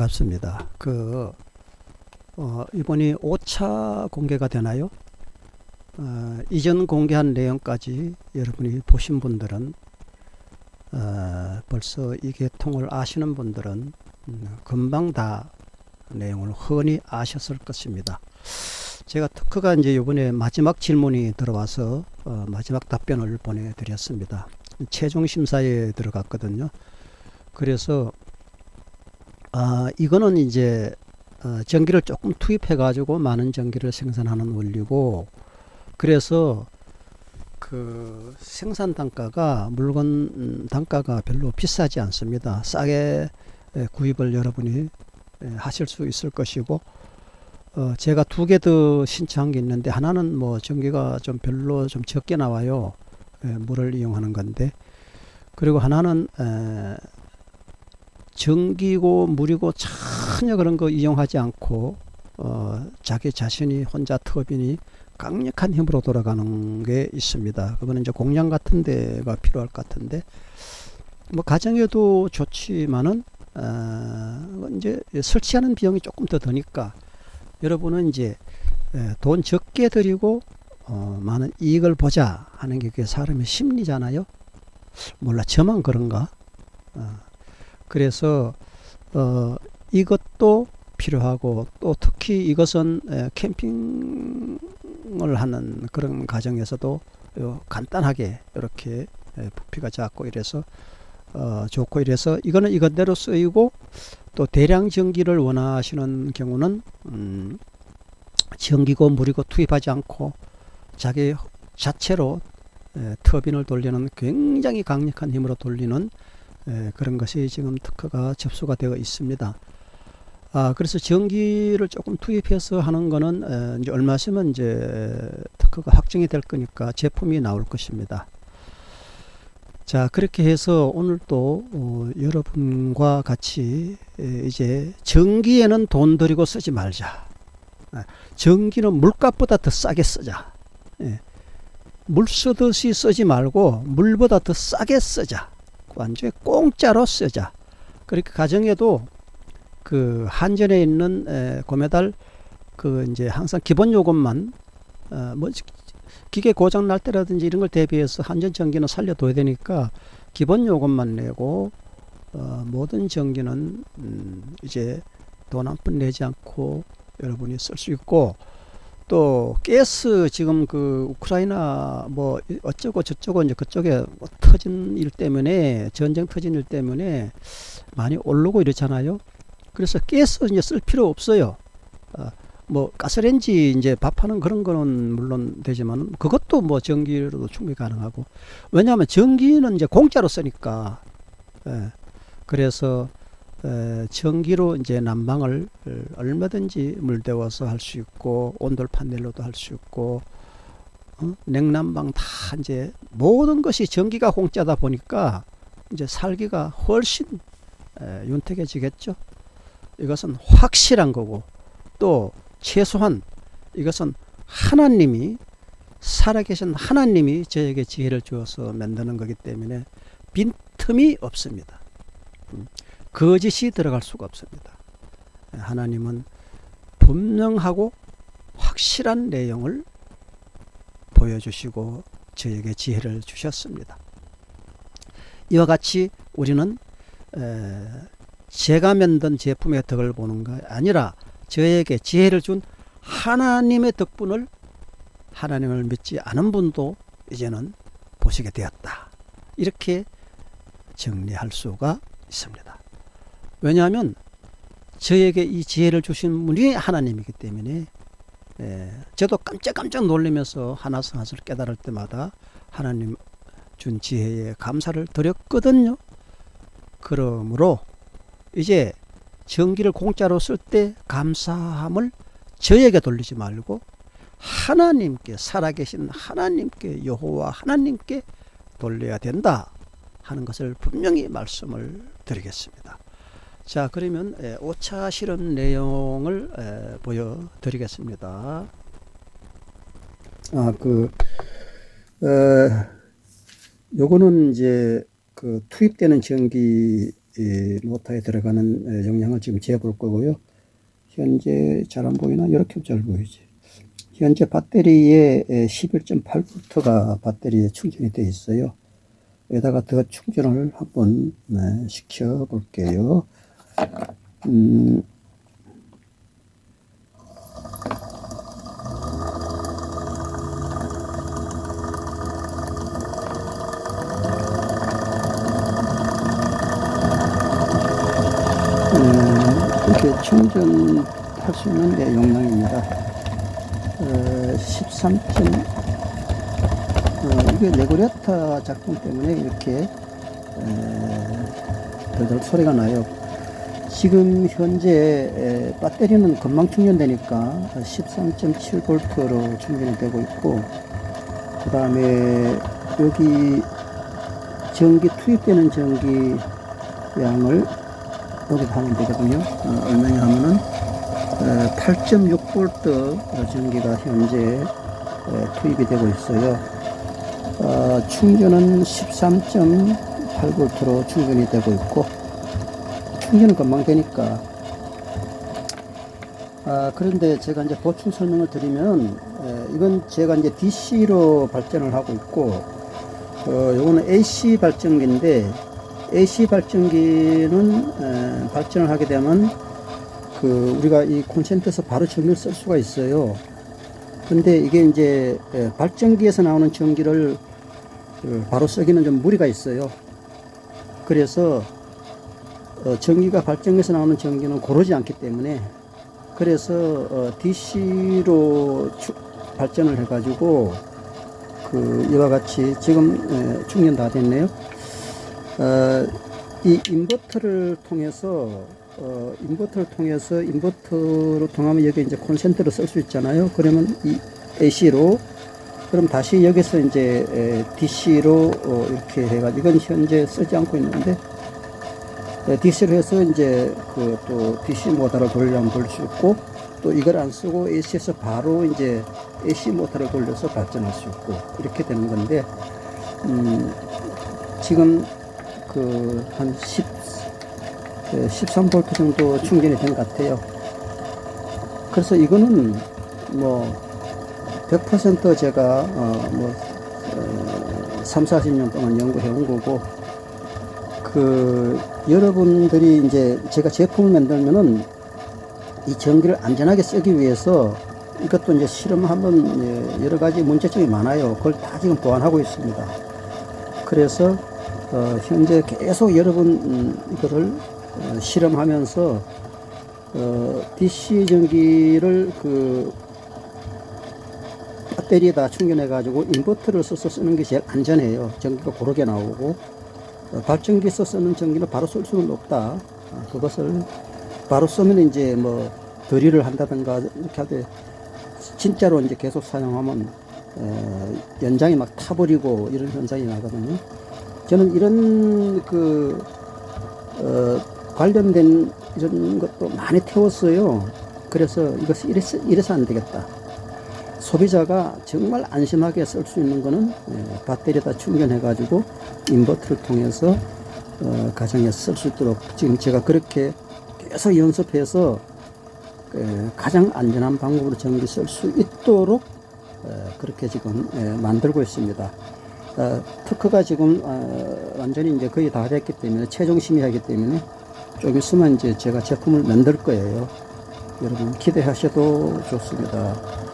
반갑습니다. 그 어, 이번이 5차 공개가 되나요? 어, 이전 공개한 내용까지 여러분이 보신 분들은 어, 벌써 이 계통을 아시는 분들은 음, 금방 다 내용을 흔히 아셨을 것입니다. 제가 특허가 이제 이번에 마지막 질문이 들어와서 어, 마지막 답변을 보내드렸습니다. 최종 심사에 들어갔거든요. 그래서 아 이거는 이제 어, 전기를 조금 투입해 가지고 많은 전기를 생산하는 원리고 그래서 그 생산 단가가 물건 음, 단가가 별로 비싸지 않습니다. 싸게 에, 구입을 여러분이 에, 하실 수 있을 것이고 어, 제가 두 개 더 신청한 게 있는데 하나는 뭐 전기가 좀 별로 좀 적게 나와요. 에, 물을 이용하는 건데 그리고 하나는 에, 전기고 물이고 전혀 그런 거 이용하지 않고 어, 자기 자신이 혼자 터빈이 강력한 힘으로 돌아가는 게 있습니다. 그거는 이제 공장 같은 데가 필요할 것 같은데 뭐 가정에도 좋지만은 어, 이제 설치하는 비용이 조금 더 드니까 여러분은 이제 에, 돈 적게 들이고 어, 많은 이익을 보자 하는 게 사람의 심리잖아요. 몰라 저만 그런가? 어, 그래서 어, 이것도 필요하고 또 특히 이것은 에, 캠핑을 하는 그런 가정에서도 요 간단하게 이렇게 에, 부피가 작고 이래서 어, 좋고 이래서 이거는 이것대로 쓰이고 또 대량 전기를 원하시는 경우는 음, 전기고 물이고 투입하지 않고 자기 자체로 에, 터빈을 돌리는 굉장히 강력한 힘으로 돌리는 에, 그런 것이 지금 특허가 접수가 되어 있습니다. 아, 그래서 전기를 조금 투입해서 하는 거는 에, 이제 얼마 있으면 이제 특허가 확정이 될 거니까 제품이 나올 것입니다. 자, 그렇게 해서 오늘 또 어, 여러분과 같이 에, 이제 전기에는 돈 들이고 쓰지 말자. 아, 전기는 물값보다 더 싸게 쓰자. 예. 물 쓰듯이 쓰지 말고 물보다 더 싸게 쓰자. 완전히 공짜로 쓰자. 그렇게 가정에도 그 한전에 있는 에, 고메달 그 이제 항상 기본 요금만 어, 뭐 기계 고장 날 때라든지 이런 걸 대비해서 한전 전기는 살려둬야 되니까 기본 요금만 내고 어, 모든 전기는 음, 이제 돈 한 푼 내지 않고 여러분이 쓸 수 있고 또 가스 지금 그 우크라이나 뭐 어쩌고 저쩌고 이제 그쪽에 뭐 터진 일 때문에 전쟁 터진 일 때문에 많이 오르고 이렇잖아요. 그래서 가스 이제 쓸 필요 없어요. 어, 뭐 가스레인지 이제 밥하는 그런 거는 물론 되지만 그것도 뭐 전기로도 충분히 가능하고 왜냐하면 전기는 이제 공짜로 쓰니까 예. 그래서 에, 전기로 이제 난방을 얼마든지 물데워서 할 수 있고 온돌 판넬로도 할 수 있고 어? 냉난방 다 이제 모든 것이 전기가 공짜다 보니까 이제 살기가 훨씬 에, 윤택해지겠죠. 이것은 확실한 거고 또 최소한 이것은 하나님이 살아계신 하나님이 저에게 지혜를 주어서 만드는 거기 때문에 빈틈이 없습니다. 음, 거짓이 들어갈 수가 없습니다. 하나님은 분명하고 확실한 내용을 보여주시고 저에게 지혜를 주셨습니다. 이와 같이 우리는 에, 제가 만든 제품의 덕을 보는 게 아니라 저에게 지혜를 준 하나님의 덕분을 하나님을 믿지 않은 분도 이제는 보시게 되었다. 이렇게 정리할 수가 있습니다. 왜냐하면 저에게 이 지혜를 주신 분이 하나님이기 때문에 예, 저도 깜짝깜짝 놀라면서 하나씩 하나씩 깨달을 때마다 하나님 준 지혜에 감사를 드렸거든요. 그러므로 이제 전기를 공짜로 쓸 때 감사함을 저에게 돌리지 말고 하나님께 살아계신 하나님께 여호와 하나님께 돌려야 된다 하는 것을 분명히 말씀을 드리겠습니다. 자 그러면 5차 실험 내용을 보여드리겠습니다. 아그 어, 요거는 이제 그 투입되는 전기 이 모터에 들어가는 에, 용량을 지금 재볼 거고요. 현재 잘 안 보이나? 이렇게 잘 보이지. 현재 배터리에 11.8V가 배터리에 충전이 되어 있어요. 여기다가 더 충전을 한번 네, 시켜 볼게요. 음, 음, 이렇게 충전할 수 있는 내 용량입니다. 어, 13. 어, 이게 레구레터 작동 때문에 이렇게 에, 덜덜 소리가 나요. 지금 현재 에, 배터리는 금방 충전되니까 13.7V로 충전이 되고 있고 그 다음에 여기 전기 투입되는 전기 양을 여기다 하면 되거든요. 어, 얼마냐 하면은 8.6V 전기가 현재 에, 투입이 되고 있어요. 어, 충전은 13.8V로 충전이 되고 있고 충전은 금방 되니까 아, 그런데 제가 이제 보충 설명을 드리면 에, 이건 제가 이제 DC로 발전을 하고 있고 어, 요거는 AC 발전기인데 AC 발전기는 에, 발전을 하게 되면 그 우리가 이 콘센트에서 바로 전기를 쓸 수가 있어요. 근데 이게 이제 에, 발전기에서 나오는 전기를 그 바로 쓰기는 좀 무리가 있어요. 그래서 어, 전기가 발전기에서 나오는 전기는 고르지 않기 때문에 그래서 어, DC로 발전을 해가지고 그 이와 같이 지금 에, 충전 다 됐네요. 어, 이 인버터를 통해서 어, 인버터를 통해서 인버터로 통하면 여기 이제 콘센트를 쓸수 있잖아요. 그러면 이 AC로 그럼 다시 여기서 이제 에, DC로 어, 이렇게 해가지고 이건 현재 쓰지 않고 있는데 에, DC로 해서 이제 그 또 DC 모터를 돌리려면 돌릴 수 있고 또 이걸 안 쓰고 AC에서 바로 이제 AC 모터를 돌려서 발전할 수 있고 이렇게 되는 건데 음, 지금 그 한 10, 13V 정도 충전이 된 것 같아요. 그래서 이거는 뭐, 100% 제가, 어, 뭐, 어, 3, 40년 동안 연구해 온 거고, 그, 여러분들이 이제 제가 제품을 만들면은 이 전기를 안전하게 쓰기 위해서 이것도 이제 실험 한번 예, 여러 가지 문제점이 많아요. 그걸 다 지금 보완하고 있습니다. 그래서 어, 현재 계속 여러분 음, 이거를 어, 실험하면서 어, DC 전기를 그 배터리에다 충전해 가지고 인버터를 써서 쓰는 게 제일 안전해요. 전기가 고르게 나오고 어, 발전기에서 쓰는 전기는 바로 쓸 수는 없다. 어, 그것을 바로 쓰면 이제 뭐 더리를 한다든가 이렇게 하되 진짜로 이제 계속 사용하면 어, 연장이 막 타버리고 이런 현상이 나거든요. 저는 이런 그 어, 관련된 이런 것도 많이 태웠어요. 그래서 이것이 이래서, 이래서 안 되겠다. 소비자가 정말 안심하게 쓸 수 있는 거는 예, 배터리에다 충전해 가지고 인버터를 통해서 어, 가정에 쓸수 있도록 지금 제가 그렇게 계속 연습해서 예, 가장 안전한 방법으로 전기 쓸 수 있도록 예, 그렇게 지금 예, 만들고 있습니다. 어, 특허가 지금 어, 완전히 이제 거의 다 됐기 때문에 최종 심의하기 때문에 좀 있으면 이제 제가 제품을 만들 거예요. 여러분 기대하셔도 좋습니다.